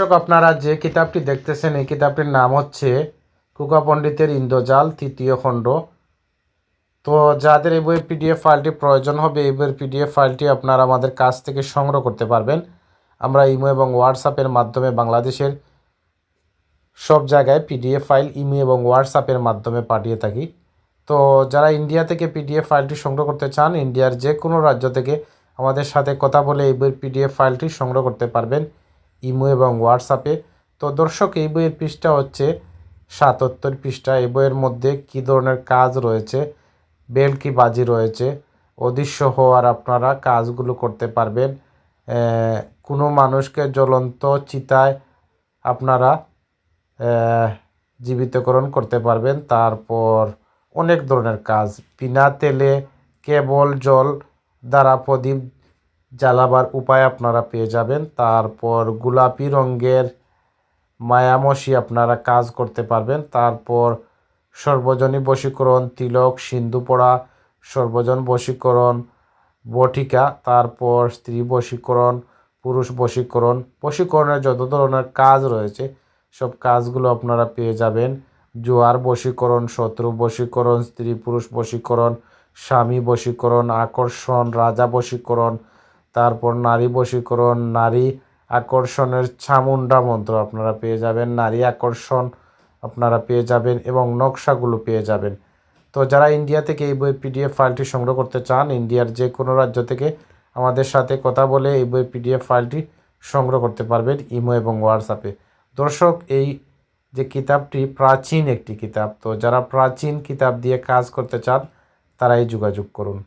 দর্শক আপনারা যে কিতাবটি দেখতেছেন, এই কিতাবটির নাম হচ্ছে কুকা পণ্ডিতের ইন্দ্রজাল তৃতীয় খণ্ড। তো যাদের এই বইয়ের পিডিএফ ফাইলটি প্রয়োজন হবে, এই বইয়ের পিডিএফ ফাইলটি আপনারা আমাদের কাছ থেকে সংগ্রহ করতে পারবেন। আমরা ইমো এবং হোয়াটসঅ্যাপের মাধ্যমে বাংলাদেশের সব জায়গায় পিডিএফ ফাইল ইমো এবং হোয়াটসঅ্যাপের মাধ্যমে পাঠিয়ে থাকি। তো যারা ইন্ডিয়া থেকে পিডিএফ ফাইলটি সংগ্রহ করতে চান, ইন্ডিয়ার যে কোনো রাজ্য থেকে আমাদের সাথে কথা বলে এই বইয়ের পিডিএফ ফাইলটি সংগ্রহ করতে পারবেন। ইমো এবং হোয়াটসঅ্যাপে। তো দর্শক, এই বইয়ের পৃষ্ঠা হচ্ছে সাতাত্তর পৃষ্ঠা। এই বইয়ের মধ্যে কী ধরনের কাজ রয়েছে? বেল বেলকি বাজি রয়েছে? অদৃশ্য হওয়ার আপনারা কাজগুলো করতে পারবেন। কোনো মানুষকে জ্বলন্ত চিতায় আপনারা জীবিতকরণ করতে পারবেন। তারপর অনেক ধরনের কাজ। বিনা তেলে কেবল জল দ্বারা প্রদীপ জ্বালাবার উপায় আপনারা পেয়ে যাবেন। তারপর গোলাপি রঙের মায়ামসি আপনারা কাজ করতে পারবেন। তারপর সর্বজনী বশীকরণ, তিলক, সিন্ধু পড়া, সর্বজন বশীকরণ, বটিকা, তারপর স্ত্রী বশীকরণ, পুরুষ বশীকরণ। বশীকরণের যত ধরনের কাজ রয়েছে, সব কাজগুলো আপনারা পেয়ে যাবেন। জোয়ার বশীকরণ, শত্রু বশীকরণ, স্ত্রী পুরুষ বশীকরণ, স্বামী বশীকরণ, আকর্ষণ, রাজা বশীকরণ তারপর নারী বশীকরণ, নারী আকর্ষণের চামুন্ডা মন্ত্র আপনারা পেয়ে যাবেন। নারী আকর্ষণ আপনারা পেয়ে যাবেন এবং নকশাগুলো পেয়ে যাবেন। তো যারা ইন্ডিয়া থেকে এই বই পিডিএফ ফাইলটি সংগ্রহ করতে চান, ইন্ডিয়ার যে কোনো রাজ্য থেকে আমাদের সাথে কথা বলে এই বই পিডিএফ ফাইলটি সংগ্রহ করতে পারবেন ইমো এবং হোয়াটসঅ্যাপে। দর্শক, এই যে কিতাবটি প্রাচীন একটি কিতাব, তো যারা প্রাচীন কিতাব দিয়ে কাজ করতে চান তারাই যোগাযোগ করুন।